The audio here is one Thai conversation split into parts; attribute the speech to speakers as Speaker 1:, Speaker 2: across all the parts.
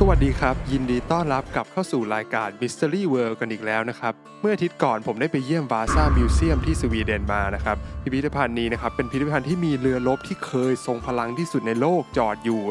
Speaker 1: สวัสดีครับ ยินดีต้อนรับกลับเข้าสู่รายการ Mystery World กันอีกแล้วนะครับ เมื่ออาทิตย์ก่อนผมได้ไปเยี่ยมวาซามิวเซียมที่สวีเดนมานะครับ พิพิธภัณฑ์นี้นะครับ เป็นพิพิธภัณฑ์ที่มีเรือรบที่เคยทรงพลังที่สุดในโลกจอดอยู่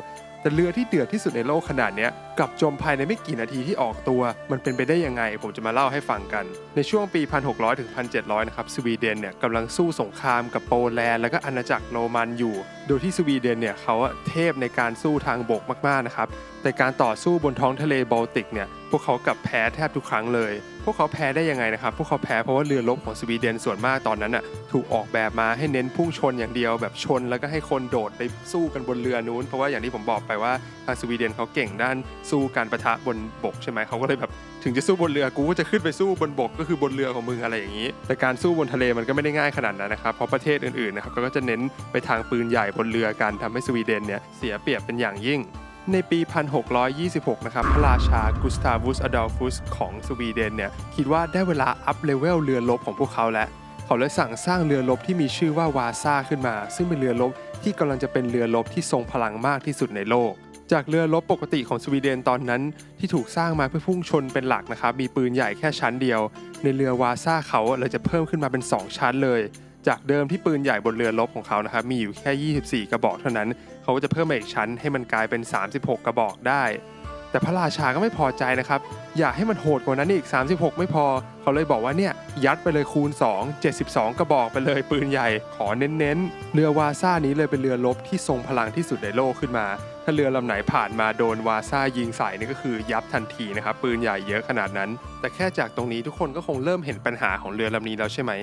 Speaker 1: แต่เรือที่เดือดที่สุดในโลกขนาดเนี้ยกลับจมภายในไม่กี่นาทีที่ออกตัว มันเป็นไปได้ยังไง ผมจะมาเล่าให้ฟังกัน ในช่วงปี 1600 ถึง 1700 นะครับ สวีเดนเนี่ยกำลังสู้สงครามกับโปแลนด์ แล้วก็อาณาจักรโรมันอยู่ โดยที่สวีเดนเนี่ยเขาเทพในการสู้ทางบกมากๆนะครับ แต่การต่อสู้บนท้องทะเลบอลติกเนี่ยพวกเขากลับแพ้แทบทุกครั้งเลย พวกเขาแพ้ได้ยังไงนะครับ พวกเขาแพ้เพราะว่าเรือรบของสวีเดนส่วนมากตอนนั้นอะถูกออกแบบมาให้เน้นพุ่งชนอย่างเดียวแบบชน แล้วก็ให้คนโดดไปสู้กันบนเรือนู้น เพราะว่าอย่างที่ผมบอกไปว่าทางสวีเดนเขาเก่งด้านสู้การประทะบนบกใช่ไหมเขาก็เลยแบบถึงจะสู้บนเรือกูก็จะขึ้นไปสู้บนบกก็คือบนเรือของมึงอะไรอย่างนี้ แต่การสู้บนทะเลมันก็ไม่ได้ง่ายขนาดนั้นนะครับ เพราะประเทศอื่นๆนะครับก็จะเน้นไปทางปืนใหญ่บนเรือกันทำให้สวีเดนเนี่ยเสียเปรียบเป็นอย่างยิ่ง ในปี 1626 นะครับ พระราชากุสตาวุสอดอลฟุสของสวีเดนเนี่ย คิดว่าได้เวลาอัพเลเวลเรือรบของพวกเขาแล้ว เขาเลยสั่งสร้างเรือรบที่มีชื่อว่าวาซ่าขึ้นมา ซึ่งเป็นเรือรบที่กำลังจะเป็นเรือรบที่ทรงพลังมากที่สุดในโลก จากเรือรบปกติของสวีเดนตอนนั้น ที่ถูกสร้างมาเพื่อพุ่งชนเป็นหลักนะครับ มีปืนใหญ่แค่ชั้นเดียว ในเรือวาซ่าเขาเลยจะเพิ่มขึ้นมาเป็น 2 ชั้นเลย จากเดิมที่ปืนใหญ่บนเรือรบของเขานะครับมีอยู่แค่ 24 กระบอกเท่านั้น เขาก็จะเพิ่มมาอีกชั้นให้มันกลายเป็น 36 กระบอกได้ แต่พระราชาก็ไม่พอใจนะครับ อยากให้มันโหดกว่านั้นอีก 36 ไม่พอ เขาเลยบอกว่าเนี่ยยัดไปเลยคูณ 2 72 กระบอกไปเลยปืนใหญ่ขอเน้นๆ เรือวาซ่านี้เลยเป็นเรือรบที่ทรงพลังที่สุดในโลกขึ้นมา ถ้าเรือลำไหนผ่านมาโดนวาซ่ายิงใส่นี่ก็คือยับทันทีนะครับปืนใหญ่เยอะขนาดนั้น แต่แค่จากตรงนี้ทุกคนก็คงเริ่มเห็นปัญหาของเรือลำนี้แล้วใช่ไหม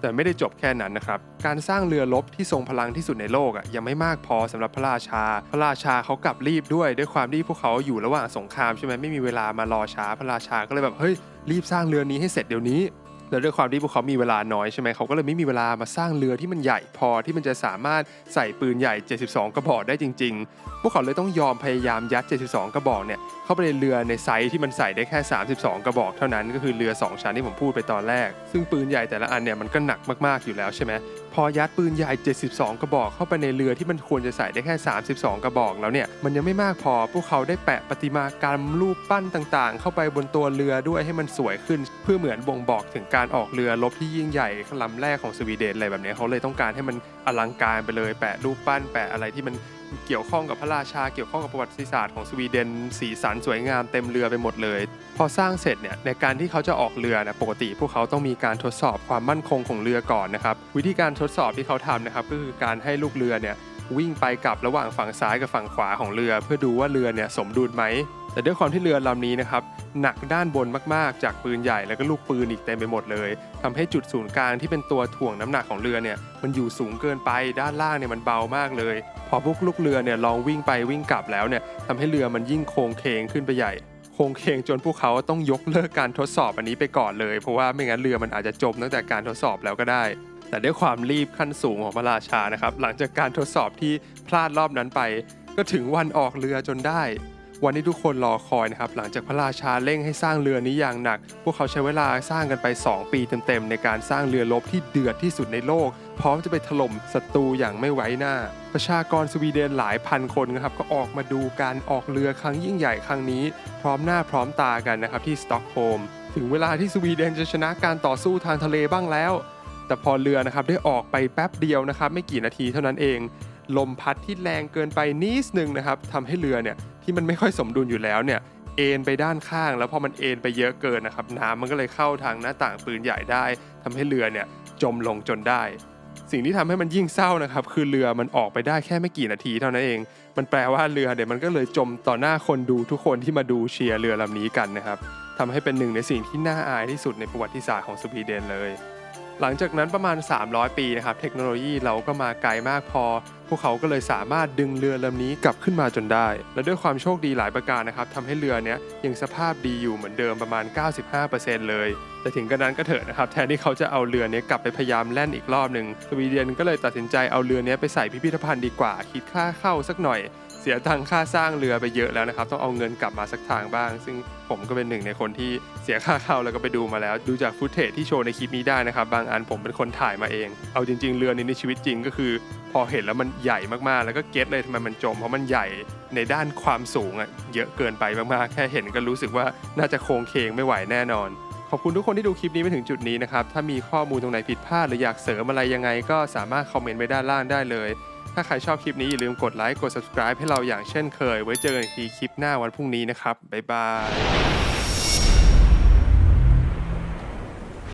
Speaker 1: แต่ไม่ได้จบแค่นั้นนะครับ การสร้างเรือรบที่ทรงพลังที่สุดในโลกอะยังไม่มากพอสำหรับพระราชา พระราชาเขากลับรีบด้วย ด้วยความที่พวกเขาอยู่ระหว่างสงครามใช่ไหมไม่มีเวลามารอช้าพระราชาก็เลยแบบเฮ้ยรีบสร้างเรือนี้ให้เสร็จเดี๋ยวนี้ แล้วด้วยความที่พวกเขามีเวลาน้อยใช่ไหมเขาก็เลยไม่มีเวลามาสร้างเรือที่มันใหญ่พอที่มันจะสามารถใส่ปืนใหญ่ 72 กระบอกได้จริง ๆ พวกเขาเลยต้องยอมพยายามยัด 72 กระบอกเนี่ยเข้าไปในเรือในไซส์ที่มันใส่ได้แค่ 32 กระบอกเท่านั้นก็คือเรือ 2 ชั้นที่ผมพูดไปตอนแรก ซึ่งปืนใหญ่แต่ละอันเนี่ยมันก็หนักมากๆอยู่แล้วใช่ไหมพอยัดปืนใหญ่ 72 กระบอกเข้าไปในเรือที่มันควรจะใส่ได้แค่ 32 กระบอกแล้วเนี่ยมันยังไม่มากพอพวกเขาได้แปะประติมากรรมรูปปั้นต่างๆ เข้าไปบนตัวเรือด้วยให้มันสวยขึ้น เพื่อเหมือนบ่งบอกถึงการออกเรือรบที่ยิ่งใหญ่ลำแรกของสวีเดนอะไรแบบนี้เขาเลยต้องการให้มันอลังการไปเลย แปะรูปปั้นแปะอะไรที่มัน เกี่ยวข้องกับพระราชาเกี่ยวข้องกับประวัติศาสตร์ของสวีเดนสีสันสวยงามเต็มเรือไปหมดเลย พอสร้างเสร็จเนี่ยในการที่เขาจะออกเรือนะปกติ พวกเขาต้องมีการทดสอบความมั่นคงของเรือก่อนนะครับวิธีการทดสอบที่เขาทำนะครับก็คือการให้ลูกเรือเนี่ย วิ่งไปกลับระหว่างฝั่งซ้ายกับฝั่งขวาของเรือ เพื่อดูว่าเรือเนี่ยสมดุลไหม แต่ด้วยความที่เรือลำนี้นะครับหนักด้านบนมากๆ จากปืนใหญ่แล้วก็ลูกปืนอีกเต็มไปหมดเลยทำให้จุดศูนย์กลางที่เป็นตัวถ่วงน้ำหนักของเรือเนี่ยมันอยู่สูงเกินไปด้านล่างเนี่ยมันเบามากเลย พอพวกลูกเรือเนี่ยลองวิ่งไปวิ่งกลับแล้วเนี่ยทำให้เรือมันยิ่งโค้งเคงขึ้นไปใหญ่โค้งเคงจนพวกเขาต้องยกเลิกการทดสอบอันนี้ไปก่อนเลย เพราะว่าไม่งั้นเรือมันอาจจะจมตั้งแต่การทดสอบแล้วก็ได้ แต่ด้วยความรีบขั้นสูงของพระราชานะครับ หลังจากการทดสอบที่พลาดรอบนั้นไป ก็ถึงวันออกเรือจนได้ วันที่ทุกคนรอคอยนะครับ หลังจากพระราชาเร่งให้สร้างเรือนี้อย่างหนัก พวกเขาใช้เวลาสร้างกันไป 2 ปีเต็มๆในการสร้างเรือรบที่เดือดที่สุดในโลก พร้อมจะไปถล่มศัตรูอย่างไม่ไว้หน้า ประชากรสวีเดนหลายพันคนนะครับก็ออกมาดูการออกเรือครั้งยิ่งใหญ่ครั้งนี้ พร้อมหน้าพร้อมตากันนะครับที่สต็อกโฮล์มถึงเวลาที่สวีเดนจะชนะการต่อสู้ทางทะเลบ้างแล้ว แต่พอเรือนะครับได้ออกไปแป๊บเดียวนะครับ ไม่กี่นาทีเท่านั้นเอง ลมพัดที่แรงเกินไปนิดนึงนะครับทำให้เรือเนี่ยที่มันไม่ค่อยสมดุลอยู่แล้วเนี่ยเอ็นไปด้านข้าง แล้วพอมันเอ็นไปเยอะเกินนะครับน้ำมันก็เลยเข้าทางหน้าต่างปืนใหญ่ได้ทำให้เรือเนี่ยจมลงจนได้ สิ่งที่ทำให้มันยิ่งเศร้านะครับ คือเรือมันออกไปได้แค่ไม่กี่นาทีเท่านั้นเอง มันแปลว่าเรือเนี่ยวมันก็เลยจมต่อหน้าคนดูทุกคนที่มาดูเชียร์เรือลำนี้กันนะครับทำให้เป็นหนึ่งในสิ่งที่น่าอายที่สุดในประวัติศาสตร์ของสวีเดนเลย หลังจากนั้นประมาณ 300 ปีนะครับเทคโนโลยีเราก็มาไกลมากพอ พวกเขาก็เลยสามารถดึงเรือลำนี้กลับขึ้นมาจนได้ และด้วยความโชคดีหลายประการนะครับทำให้เรือเนี้ยยังสภาพดีอยู่เหมือนเดิมประมาณ 95%เลยแต่ถึงกระนั้นก็เถอะนะครับแทนที่เขาจะเอาเรือเนี้ยกลับไปพยายามแล่นอีกรอบหนึ่งสวีเดนก็เลยตัดสินใจเอาเรือเนี้ยไปใส่พิพิธภัณฑ์ดีกว่า คิดค่าเข้าสักหน่อย เสียตังค่าสร้างเรือไปเยอะแล้วนะครับ ต้องเอาเงินกลับมาสักทางบ้าง ซึ่งผมก็เป็นหนึ่งในคนที่เสียค่าเข้าแล้วก็ไปดูมาแล้ว ดูจากฟุตเทจที่โชว์ในคลิปนี้ได้นะครับ บางอันผมเป็นคนถ่ายมาเอง เอาจริง ๆ เรือนี้ในชีวิตจริงก็คือ พอเห็นแล้วมันใหญ่มากๆ แล้วก็เก็ตเลยทำไมมันจม เพราะมันใหญ่ในด้านความสูงอะเยอะเกินไปมากๆ แค่เห็นก็รู้สึกว่าน่าจะโครงเคงไม่ไหวแน่นอนขอบคุณทุกคนที่ดูคลิปนี้มาถึงจุดนี้นะครับ ถ้ามีข้อมูลตรงไหนผิดพลาดหรืออยากเสริมอะไรยังไงก็สามารถคอมเมนต์ไว้ด้านล่างได้เลย ถ้าใครชอบคลิปนี้อย่าลืมกดไลค์กด subscribe ให้เราอย่างเช่นเคย ไว้เจอกันอีกทีคลิปหน้าวันพรุ่งนี้นะครับ บ๊ายบาย